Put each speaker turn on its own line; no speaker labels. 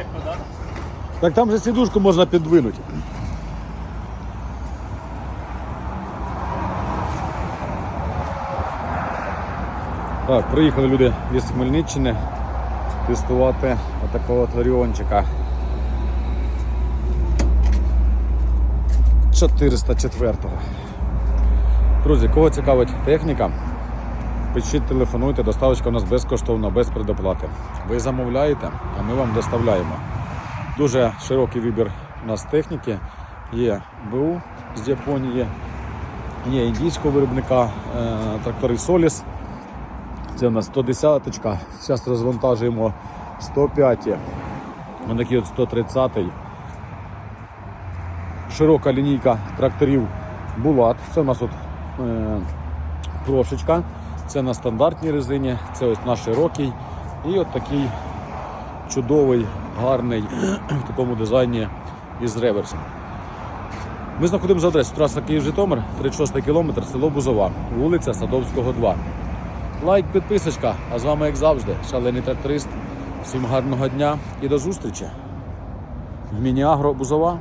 Далеко, так?
Так там же сідушку можна підвинути. Так, приїхали люди із Хмельниччини тестувати отакого от Ларіончика. 404-го. Друзі, кого цікавить техніка, пишіть, телефонуйте, доставочка у нас безкоштовна, без предоплати. Ви замовляєте, а ми вам доставляємо. Дуже широкий вибір у нас техніки. Є БУ з Японії, є індійського виробника е, трактори Solis. Це у нас 110 -ка. Зараз розвантажуємо 105 Ось такий от 130 Широка лінійка тракторів Булат. Це у нас от е, трошечка. Це на стандартній резині, це ось наш широкий. І от такий чудовий, гарний в такому дизайні із реверсом. Ми знаходимося за адресою траса Київ-Житомир, 36 кілометр, село Бузова, вулиця Садовського, 2. Лайк, підписочка, а з вами, як завжди, шалений тракторист. Всім гарного дня і до зустрічі в Міні-Агро Бузова.